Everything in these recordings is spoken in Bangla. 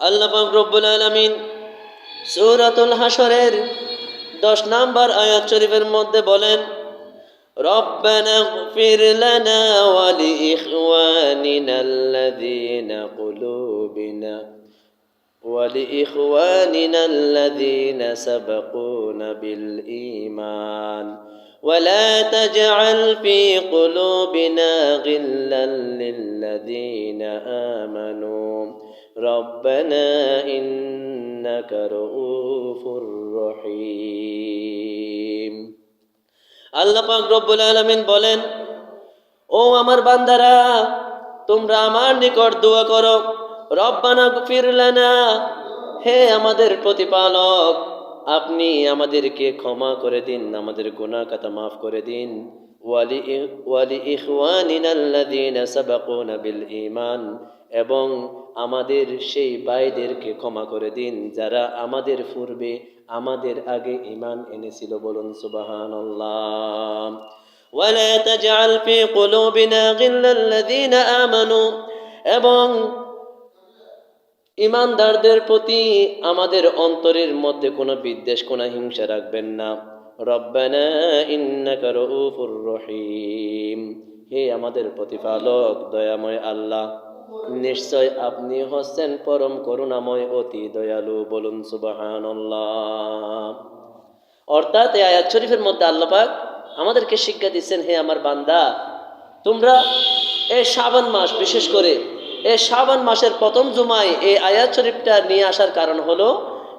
আল্লাহ পাক রব্বুল আলামিন সূরাতুল হাসরের দশ নাম্বার আয়াত শরীফের মধ্যে বলেন ربنا اغفر لنا ولإخواننا الذين قلوبنا ولإخواننا الذين سبقونا بالإيمان ولا تجعل في قلوبنا غلا للذين آمنوا ربنا إنك رؤوف رحيم আল্লাহ পাক রব্বুল আলামিন বলেন ও আমার বান্দারা তোমরা আমার নিকট দোয়া করো রব্বানা গফির লানা হে আমাদের প্রতিপালক আপনি আমাদেরকে ক্ষমা করে দিন আমাদের গুনাহ কথা মাফ করে দিন ওয়ালি ওয়ালি ইখওয়ানিনা আল্লাযীনা সাবাকুনা বিল ঈমান এবং আমাদের সেই ভাইদেরকে ক্ষমা করে দিন যারা আমাদের পূর্বে আমাদের আগে ঈমান এনেছিল বলুন সুবহানাল্লাহ ولا تجعل في قلوبنا غلا الذين آمنوا এবং ইমানদারদের প্রতি আমাদের অন্তরের মধ্যে কোনো বিদ্বেষ কোনো হিংসা রাখবেন না রব্বানা ইন্নাকা রউফুর রহিম হে আমাদের প্রতিপালক দয়াময় আল্লাহ নিশ্চয় আপনি হচ্ছেন পরম করুণাময় অতি দয়ালু, বলুন সুবহানাল্লাহ। অর্থাৎ এই আয়াত শরীফের মধ্যে আল্লাপাক আমাদেরকে শিক্ষা দিচ্ছেন, হে আমার বান্দা, তোমরা এই শ্রাবণ মাস, বিশেষ করে এই শ্রাবণ মাসের প্রথম জুমায় এই আয়াত শরীফটা নিয়ে আসার কারণ হলো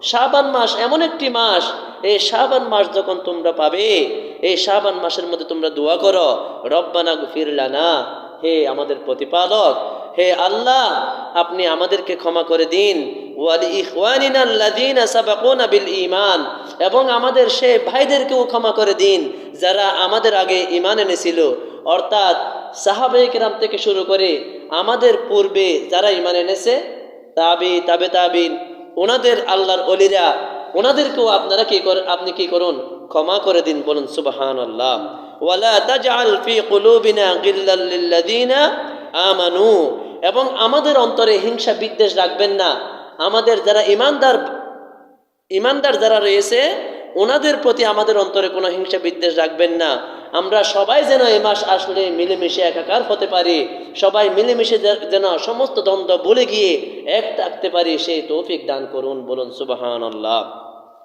শ্রাবণ মাস এমন একটি মাস, এই শ্রাবণ মাস যখন তোমরা পাবে, এই শ্রাবণ মাসের মধ্যে তোমরা দোয়া করো, রব্বানা ফিরলানা হে আমাদের প্রতিপালক হে আল্লাহ, আপনি আমাদেরকে ক্ষমা করে দিন। বিল ঈমান, এবং আমাদের সে ভাইদেরকেও ক্ষমা করে দিন, যারা আমাদের আগে ইমান এনেছিল। অর্থাৎ সাহাবায়ে কেরাম থেকে শুরু করে আমাদের পূর্বে যারা ইমান এনেছে, তাবি, তাবে তাবিন, ওনাদের আল্লাহর অলিরা, ওনাদেরকেও আপনারা কি করেন আপনি কি করুন? ক্ষমা করে দিন বলুন, সুবহানাল্লাহ। ওয়ালা তাজআল ফি কুলুবিনা গিল্লাল আমানু। এবং আমাদের অন্তরে হিংসা বিদ্বেষ রাখবেন না। আমাদের যারা ইমানদার ইমানদার যারা রয়েছে, ওনাদের প্রতি আমাদের অন্তরে কোনো হিংসা বিদ্বেষ রাখবেন না। আমরা সবাই যেন এ মাস আসলে মিলেমিশে একাকার হতে পারি। সবাই মিলেমিশে যেন সমস্ত দ্বন্দ্ব বলে গিয়ে এক থাকতে পারি, সেই তৌফিক দান করুন, বলুন সুবাহান আল্লাহ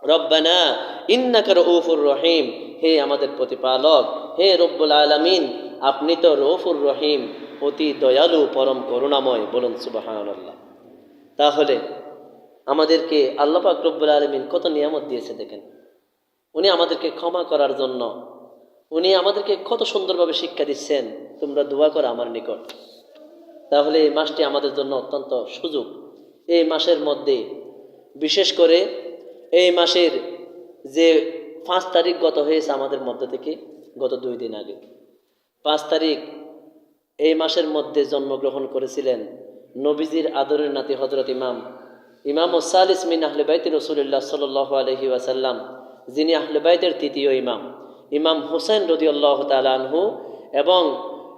রব্বানা, ইন্নাকা রউফুর রহিম। হে আমাদের প্রতিপালক, হে রব্বুল আলামিন, আপনি তো রউফুর রহিম। অতি দয়ালু, পরম করুণাময় বলুন সুবাহান আল্লাহ তাহলে আমাদেরকে আল্লাহ পাক রব্বুল আলমিন কত নিয়ামত দিয়েছে দেখেন। উনি আমাদেরকে ক্ষমা করার জন্য, উনি আমাদেরকে কত সুন্দরভাবে শিক্ষা দিচ্ছেন, তোমরা দোয়া করো আমার নিকট। তাহলে এই মাসটি আমাদের জন্য অত্যন্ত সুযোগ। এই মাসের মধ্যে বিশেষ করে এই মাসের যে পাঁচ তারিখ গত হয়েছে আমাদের মধ্যে থেকে গত দুই দিন আগে। পাঁচ তারিখ এই মাসের মধ্যে জন্মগ্রহণ করেছিলেন নবীজির আদরের নাতি হজরত ইমাম। ইমাম ওসালিস মিন আহলে বাইতি রসুল্লাহ সাল আলহি ওয়াসাল্লাম, যিনি আহলে বাইতের তৃতীয় ইমাম। ইমাম হুসেন রদিউল্লাহ তালানহু এবং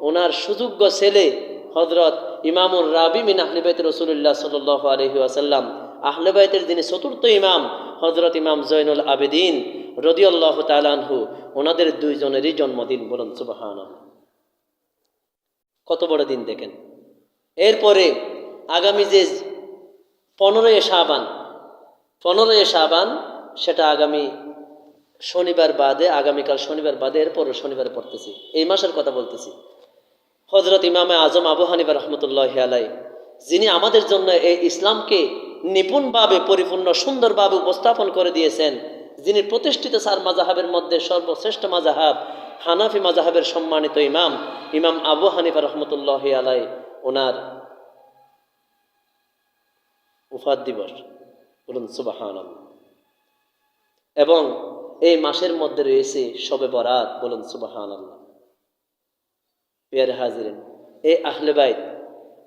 ওনার সুযোগ্য ছেলে হজরত ইমামুর রাবি মিন আহলে বাইত রসুল্লাহ সাল আলহি ওয়াসাল্লাম, আহলে বাইতের যিনি চতুর্থ ইমাম হজরত ইমাম জৈনুল আবেদিন রদিউল্লাহ তালানহু ওনাদের দুইজনেরই জন্মদিন বলুন সুবাহান কত বড় দিন দেখেন। এরপরে আগামী যে পনেরোই শাবান পনেরোই শাবান সেটা আগামী শনিবার বাদে, আগামীকাল শনিবার বাদে, এরপরও শনিবার পড়তেছি। এই মাসের কথা বলতেছি। হজরত ইমামে আজম আবু হানিবা রহমতুল্লাহ আলাই যিনি আমাদের জন্য এই ইসলামকে নিপুণভাবে, পরিপূর্ণ, সুন্দরভাবে উপস্থাপন করে দিয়েছেন, যিনি প্রতিষ্ঠিত সার মাজাহাবের মধ্যে সর্বশ্রেষ্ঠ মাজাহাব হানাফি মাজাহাবের সম্মানিত ইমাম ইমাম আবু হানিফা রহমতুল্লাহ আলাই ওনার উফাদ দিবস। বলুন সুবাহান এবং এই মাসের মধ্যে রয়েছে শবে বরাত, বলুন সুবাহান আল্লাহ পেয়ারে হাজিরেন এই আহলে বাইত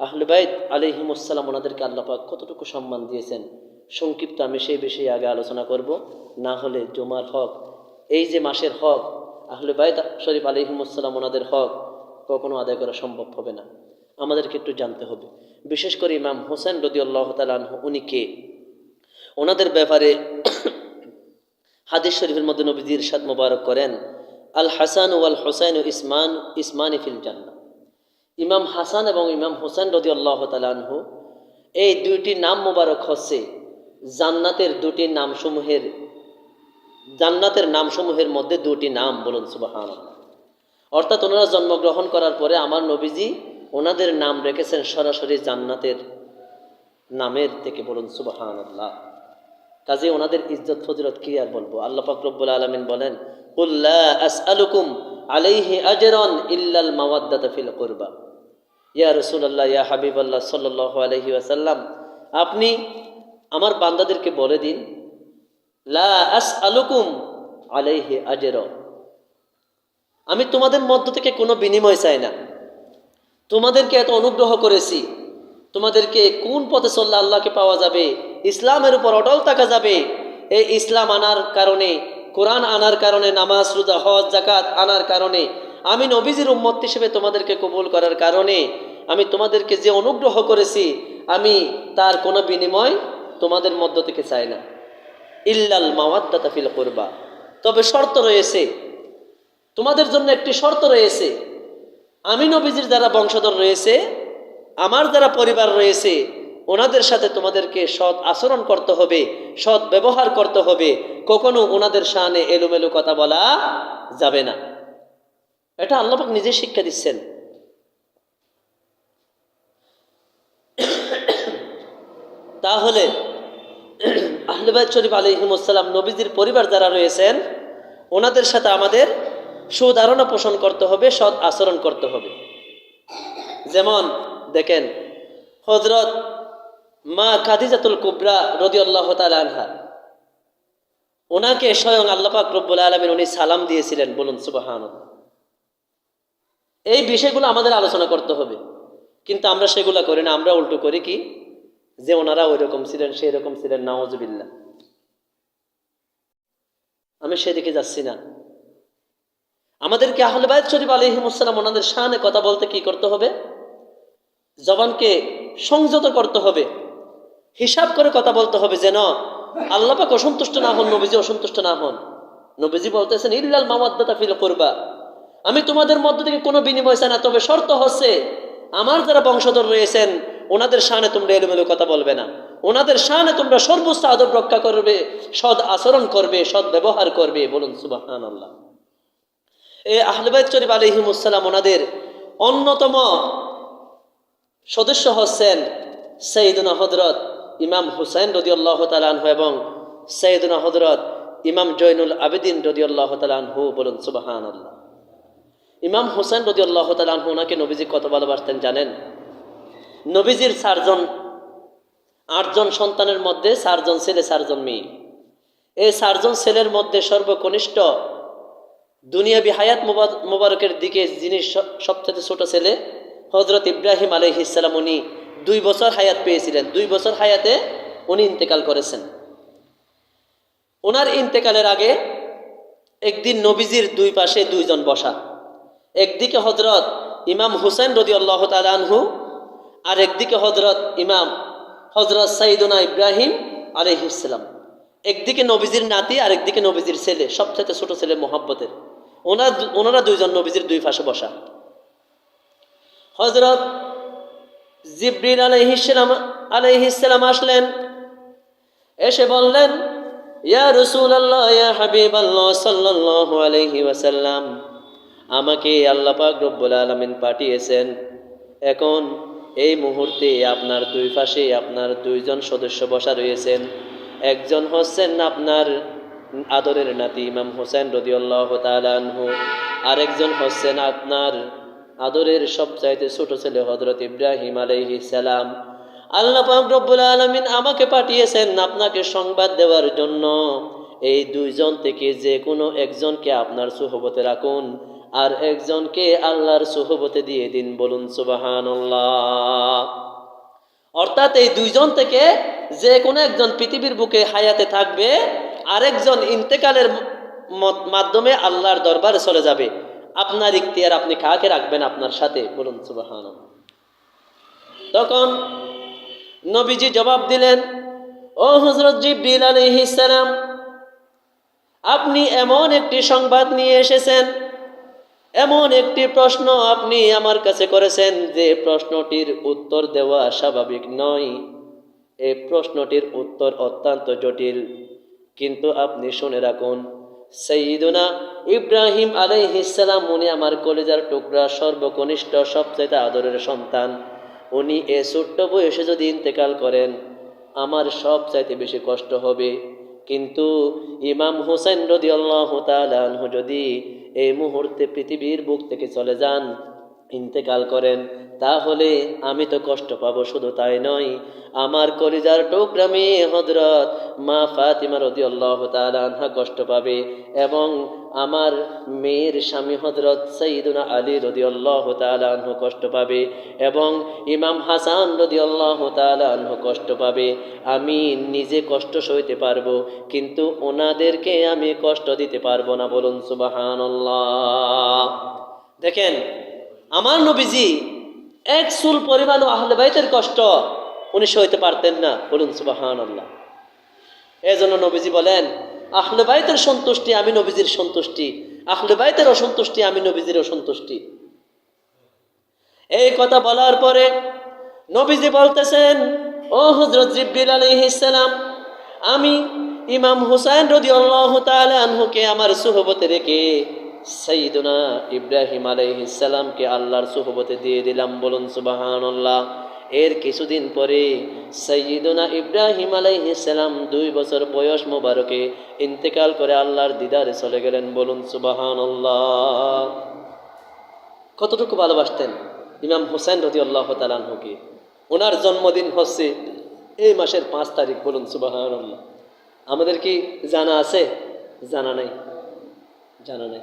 আহলে বাইত ওনাদেরকে আল্লাপাক কতটুকু সম্মান দিয়েছেন, সংক্ষিপ্ত আমি সেই বিষয়ে আগে আলোচনা করব। না হলে জমার হক, এই যে মাসের হক আহলে বাইত শরীফ আলিহিমুসাল্লাম ওনাদের হক কখনো আদায় করা সম্ভব হবে না। আমাদেরকে একটু জানতে হবে। বিশেষ করে ইমাম হোসেন রদি আল্লাহ তালাহ উনি কে? ওনাদের ব্যাপারে হাদিস শরীফের মধ্যে নবীজি ইরশাদ মোবারক করেন, আল হাসান ওয়াল হোসেন ও ইসমান, ইসমানি ফিল জান্না ইমাম হাসান এবং ইমাম হোসেন রদি আল্লাহ তালাহু এই দুইটি নাম মোবারক হচ্ছে জান্নাতের দুটি নামসমূহের জান্নাতের নামসমূহের মধ্যে দুটি নাম বলুন সুবাহান অর্থাৎ ওনারা জন্মগ্রহণ করার পরে আমার নবীজি ওনাদের নাম রেখেছেন সরাসরি জান্নাতের নামের থেকে বলুন সুবাহান আল্লাহ কাজে ওনাদের ইজ্জত ফজিলত কি আর বলব? আল্লাহ ফাকরবুল আলমিন বলেন আসআলুকুম আলাইহি ইল্লাল ফিল ইয়া ইয়া আলাইহি ওয়াসাল্লাম, আপনি আমার বান্দাদেরকে বলে দিন লা আসআলুকুম আলাইহি আজরা। আমি তোমাদের মধ্য থেকে কোনো বিনিময় চাই না। তোমাদেরকে এত অনুগ্রহ করেছি। তোমাদেরকে কোন পথে চললে আল্লাহকে পাওয়া যাবে? ইসলামের উপর অটল থাকা যাবে। এই ইসলাম আনার কারণে, কোরআন আনার কারণে, নামাজ, রোজা, হজ জাকাত আনার কারণে, আমি নবীজির উম্মত হিসেবে তোমাদেরকে কবুল করার কারণে, আমি তোমাদেরকে যে অনুগ্রহ করেছি, আমি তার কোনো বিনিময় তোমাদের মধ্য থেকে চাই না। ইল্লাল মাওয়াদ্দাতা ফিল করবা। তবে শর্ত রয়েছে, তোমাদের জন্য একটি শর্ত রয়েছে, আমি নবীজির যারা বংশধর রয়েছে, আমার যারা পরিবার রয়েছে, ওনাদের সাথে তোমাদেরকে সৎ আচরণ করতে হবে, সৎ ব্যবহার করতে হবে, কখনো ওনাদের সামনে এলোমেলো কথা বলা যাবে না। এটা আল্লাপাক নিজে শিক্ষা দিচ্ছেন। তাহলে আহলেবাদ শরীফ আলহিমসাল্লাম নবীজির পরিবার যারা রয়েছেন, ওনাদের সাথে আমাদের সুধারণা পোষণ করতে হবে, সৎ আচরণ করতে হবে। যেমন দেখেন হজরত মা খাদিজাতুল কুবরা রদি আল্লাহ আনহা, ওনাকে স্বয়ং আল্লাপাক রব্বুল আলমিন উনি সালাম দিয়েছিলেন, বলুন সুবাহান এই বিষয়গুলো আমাদের আলোচনা করতে হবে, কিন্তু আমরা সেগুলো করি না, আমরা উল্টো করি কি? যে ওনারা ওই রকম ছিলেন সেই রকম ছিলেন নওয়াজবিল্লা আমি সেদিকে যাচ্ছি না। আমাদেরকে আহলেবায়দ শরীফ আলহিমসাল্লাম ওনাদের শানে কথা বলতে কি করতে হবে? জবানকে সংযত করতে হবে। হিসাব করে কথা বলতে হবে যেন আল্লাপাক অসন্তুষ্ট না হন, নবীজি অসন্তুষ্ট না হন। নবীজি বলতেছেন, ইল্লাল মামাদ্দাতা ফিল করবা। আমি তোমাদের মধ্য থেকে কোনো বিনিময় চাই না, তবে শর্ত হচ্ছে, আমার যারা বংশধর রয়েছেন ওনাদের শানে তোমরা এলোমেলো কথা বলবে না। ওনাদের শানে তোমরা সর্বোচ্চ আদব রক্ষা করবে, সৎ আচরণ করবে, সৎ ব্যবহার করবে, বলুন সুবাহান আল্লাহ এই আহলেবাদ শরীফ আলহিমুসাল্লাম ওনাদের অন্যতম সদস্য হচ্ছেন সঈদুনা হজরত ইমাম হুসাইন রদিউল্লাহ তালানহু এবং সঈদুনা হজরত ইমাম জৈনুল আবেদিন রদিউল্লাহ তালানহু বলুন সুবাহান আল্লাহ ইমাম হুসাইন রদিউল্লাহ তালানহু ওনাকে নবীজি কত ভালোবাসতেন জানেন? নবীজির চারজন, আটজন সন্তানের মধ্যে চারজন ছেলে, চারজন মেয়ে। এই চারজন ছেলের মধ্যে সর্বকনিষ্ঠ দুনিয়াবি হায়াত মোবারকের দিকে যিনি সবচেয়ে ছোট ছেলে হজরত ইব্রাহিম আলহিসাল্লাম উনি দুই বছর হায়াত পেয়েছিলেন। দুই বছর হায়াতে উনি ইন্তেকাল করেছেন। ওনার ইন্তেকালের আগে একদিন নবীজির দুই পাশে দুইজন বসা। একদিকে হজরত ইমাম হুসেন রদি আল্লাহ তালহু আর একদিকে হজরত ইমাম হজরত সাইদুনা ইব্রাহিম আলহিসাল্লাম একদিকে নবীজির নাতি আর একদিকে নবীজির ছেলে সবচেয়ে ছোট ছেলে মোহাব্বতের ওনার ওনারা দুইজন নবীজির দুই পাশে বসা। হজরত জিব্রিন আলহিসাম আলহিসাম আসলেন। এসে বললেন, ইয়া রসুল আল্লাহ ইয়া হাবিব আল্লাহ সাল্লাহ আলহি ওয়াসাল্লাম, আমাকে আল্লাহ পাক রব্বুল আলমিন পাঠিয়েছেন। এখন এই মুহূর্তে আপনার দুই পাশে আপনার দুইজন সদস্য বসা রয়েছেন। একজন হচ্ছেন আপনার আদরের নাতি ইমাম হোসেন রদিউল্লাহ তালানহু আরেকজন হচ্ছেন আপনার আদরের সবচাইতে ছোট ছেলে হজরত ইব্রাহিম আলহি সালাম। আল্লাহ রব্বুল আলমিন আমাকে পাঠিয়েছেন আপনাকে সংবাদ দেওয়ার জন্য। এই দুইজন থেকে যে কোনো একজনকে আপনার সুহবতে রাখুন। আর একজনকে আল্লাহর সুহবতে দিয়ে দিন, বলুন সুবাহান অর্থাৎ এই দুইজন থেকে যে কোনো একজন পৃথিবীর বুকে হায়াতে থাকবে, আরেকজন ইন্তেকালের মাধ্যমে আল্লাহর দরবারে চলে যাবে। আপনার ইখতিয়ার আপনি কাকে রাখবেন আপনার সাথে, বলুন সুবাহান তখন নবীজি জবাব দিলেন, ও হজরত জিব্রিল আলাইহিসসালাম আপনি এমন একটি সংবাদ নিয়ে এসেছেন এমন একটি প্রশ্ন আপনি আমার কাছে করেছেন যে প্রশ্নটির উত্তর দেওয়া স্বাভাবিক নয়। এই প্রশ্নটির উত্তর অত্যন্ত জটিল। কিন্তু আপনি শুনে রাখুন সঈদুনা ইব্রাহিম আলাইহিসালাম উনি আমার কলেজার টুকরা, সর্বকনিষ্ঠ সবচেয়ে আদরের সন্তান। উনি এ ছোট্ট বয়সে যদি ইন্তেকাল করেন, আমার সবচাইতে বেশি কষ্ট হবে। কিন্তু ইমাম হোসেন রদি আল্লাহ তালু যদি এই মুহূর্তে পৃথিবীর বুক থেকে চলে যান। ইন্তেকাল করেন, তাহলে আমি তো কষ্ট পাবো, শুধু তাই নয়, আমার কলিজার টুকরা মেয়ে হজরত মা ফাতিমা রদি আল্লাহ তালহা কষ্ট পাবে এবং আমার মেয়ের স্বামী হজরত সঈদুনা আলী রদি আল্লাহ তালহ কষ্ট পাবে এবং ইমাম হাসান রদি আল্লাহ তালহ কষ্ট পাবে। আমি নিজে কষ্ট সইতে পারব, কিন্তু ওনাদেরকে আমি কষ্ট দিতে পারব না, বলুন সুবাহান দেখেন আমার নবীজি এক সুল পরিমাণ আহলে বাইতের কষ্ট উনি সইতে পারতেন না। বলুন সুবাহান আল্লাহ এই জন্য নবীজি বলেন, আহলে বাইতের সন্তুষ্টি আমি নবীজির সন্তুষ্টি, আহলে বাইতের অসন্তুষ্টি আমি নবীজির অসন্তুষ্টি। এই কথা বলার পরে নবীজি বলতেছেন, ও হজরত জিব্বিল আলহিসাম আমি ইমাম হুসাইন রদি আল্লাহ আনহুকে আমার সুহবতে রেখে সঈদুনা ইব্রাহিম আলাইহিসালামকে আল্লাহর সুহবতে দিয়ে দিলাম, বলুন সুবাহান এর কিছুদিন পরে সঈদুনা ইব্রাহিম আলাইহিসালাম দুই বছর বয়স মোবারকে ইন্তেকাল করে আল্লাহর দিদারে চলে গেলেন, বলুন সুবাহান কতটুকু ভালোবাসতেন ইমাম হুসেন রদি আল্লাহ তালানহুকে ওনার জন্মদিন হচ্ছে এই মাসের পাঁচ তারিখ, বলুন সুবাহান আমাদের কি জানা আছে? জানা নাই? জানা নাই।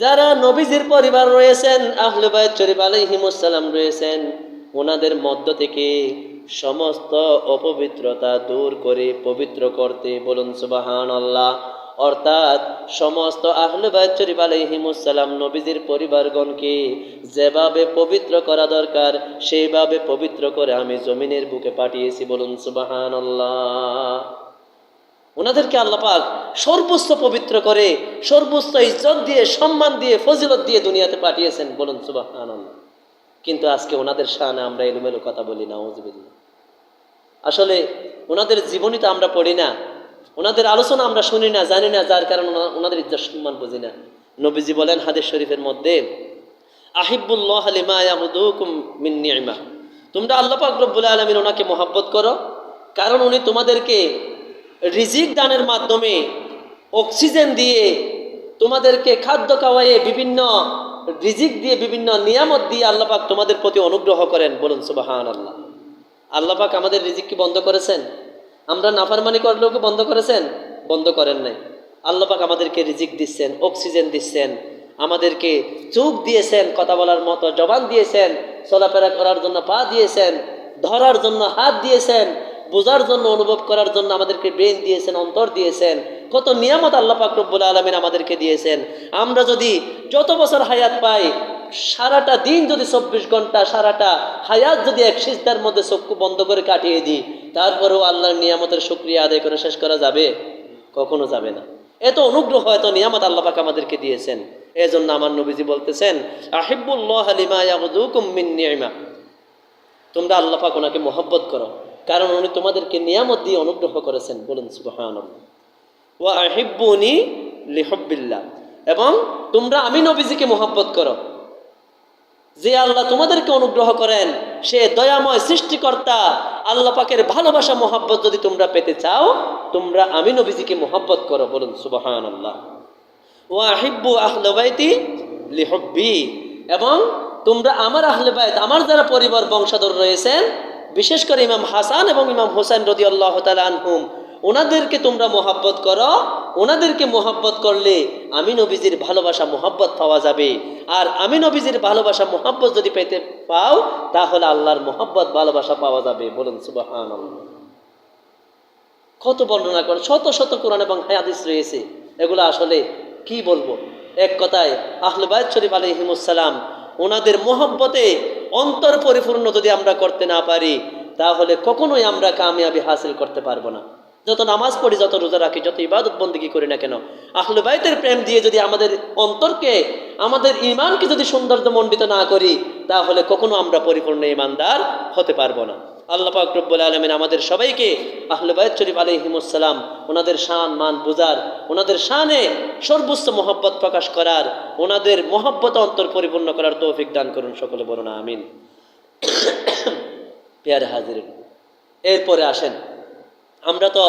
যারা নবীজির পরিবার রয়েছেন, আহলে বাইত শরীফ আলাইহিমুসসালাম রয়েছেন, ওনাদের মধ্য থেকে সমস্ত অপবিত্রতা দূর করে পবিত্র করতে বলুন সুবাহান আল্লাহ অর্থাৎ সমস্ত আহলে বাইত শরীফ আলাইহিমুসসালাম নবীজির পরিবারগণকে যেভাবে পবিত্র করা দরকার, সেইভাবে পবিত্র করে আমি জমিনের বুকে পাঠিয়েছি বলুন সুবাহান আল্লাহ ওনাদেরকে আল্লাপাক সর্বোচ্চ পবিত্র করে সর্বোচ্চ ইজ্জত দিয়ে, সম্মান দিয়ে, ফজিলত দিয়ে দুনিয়াতে পাঠিয়েছেন। বলুন সুবাহ আনন্দ কিন্তু আজকে ওনাদের শানে আমরা এলোমেলো কথা বলি না আসলে ওনাদের জীবনী তো আমরা পড়ি না। ওনাদের আলোচনা আমরা শুনি না, জানি না, যার কারণে ওনাদের ইজ্জত সম্মান বুঝি না। নবীজি বলেন হাদিস শরীফের মধ্যে, আহিবুল্লাহ লিমা ইয়াবুদুকুম মিন নি'মা। তোমরা আল্লাহ পাক রব্বুল আলামিন ওনাকে মহাব্বত করো, কারণ উনি তোমাদেরকে রিজিক দানের মাধ্যমে অক্সিজেন দিয়ে তোমাদেরকে খাদ্য খাওয়াইয়ে বিভিন্ন রিজিক দিয়ে বিভিন্ন নিয়ামত দিয়ে আল্লাহ পাক তোমাদের প্রতি অনুগ্রহ করেন। বলুন সুবাহান আল্লাহ আল্লাহ পাক আমাদের রিজিক কি বন্ধ করেছেন? আমরা নাফারমানি করলেও কি বন্ধ করেছেন? বন্ধ করেন নাই। আল্লাহ পাক আমাদেরকে রিজিক দিচ্ছেন, অক্সিজেন দিচ্ছেন, আমাদেরকে চোখ দিয়েছেন, কথা বলার মতো জবান দিয়েছেন, চলাফেরা করার জন্য পা দিয়েছেন, ধরার জন্য হাত দিয়েছেন, বোঝার জন্য, অনুভব করার জন্য আমাদেরকে ব্রেন দিয়েছেন, অন্তর দিয়েছেন কত নিয়ামত আল্লাহ পাক রব্বুল আলমিন আমাদেরকে দিয়েছেন। আমরা যদি যত বছর হায়াত পাই, সারাটা দিন যদি চব্বিশ ঘণ্টা, সারাটা হায়াত যদি এক সিজদার মধ্যে চক্ষু বন্ধ করে কাটিয়ে দিই, তারপরেও আল্লাহর নিয়ামতের শুক্রিয়া আদায় করে শেষ করা যাবে? কখনো যাবে না। এত অনুগ্রহ, এত নিয়ামত আল্লাহ পাক আমাদেরকে দিয়েছেন। এই জন্য আমার নবীজি বলতেছেন, আহিবুল্লাহ লিমা ইয়াবুদুকুম নি'মা তোমরা আল্লাহ পাক ওনাকে মহব্বত করো, কারণ উনি তোমাদেরকে নিয়ামত দিয়ে অনুগ্রহ করেছেন। বলুন সুবহান ও আহিব্বুনি লিহব্বিল্লাহ। এবং তোমরা আমি নবীজিকে মহব্বত করো। যে আল্লাহ তোমাদেরকে অনুগ্রহ করেন, সে দয়াময় সৃষ্টিকর্তা, আল্লাহ পাকের ভালোবাসা, মহব্বত যদি তোমরা পেতে চাও, তোমরা আমি নবীজিকে মহব্বত করো বলুন সুবহান আল্লাহ ও আহলবাইতি লিহব্বি। এবং তোমরা আমার আহলে বাইত, আমার যারা পরিবার বংশধর রয়েছেন, বিশেষ করে ইমাম হাসান এবং ইমাম হোসেন রদি আল্লাহ তালা আনহুম ওনাদেরকে তোমরা মোহাব্বত করো। ওনাদেরকে মোহাব্বত করলে আমি নবীজির ভালোবাসা, মোহাব্বত পাওয়া যাবে। আর আমি নবীজির ভালোবাসা, মোহাব্বত যদি পেতে পাও, তাহলে আল্লাহর মোহাব্বত, ভালোবাসা পাওয়া যাবে। বলুন সুবাহান কত বর্ণনা করে শত শত কোরআন এবং হায়াদিস রয়েছে। এগুলো আসলে কি বলব? এক কথায়, আহলে বাইত শরীফ আলহিমুসালাম ওনাদের মোহব্বতে অন্তর পরিপূর্ণ যদি আমরা করতে না পারি, তাহলে কখনোই আমরা কামিয়াবি হাসিল করতে পারব না। যত নামাজ পড়ি, যত রোজা রাখি, যত ইবাদত বন্দিগি করি না কেন? আহলে বাইতের প্রেম দিয়ে যদি আমাদের অন্তরকে, আমাদের ইমানকে যদি সৌন্দর্য মণ্ডিত না করি, তাহলে কখনো আমরা পরিপূর্ণ ইমানদার হতে পারব না। আল্লাহ রব্বুল আলমিন আমাদের সবাইকে আহলে বাইত শরীফ আলহিমুসালাম ওনাদের শান, মান বুজার, ওনাদের শানে সর্বোচ্চ মহব্বত প্রকাশ করার, ওনাদের মোহব্বত অন্তর পরিপূর্ণ করার তৌফিক দান করুন সকলে বলুন, আমিন। পেয়ারে হাজির এরপরে আসেন। আমরা তো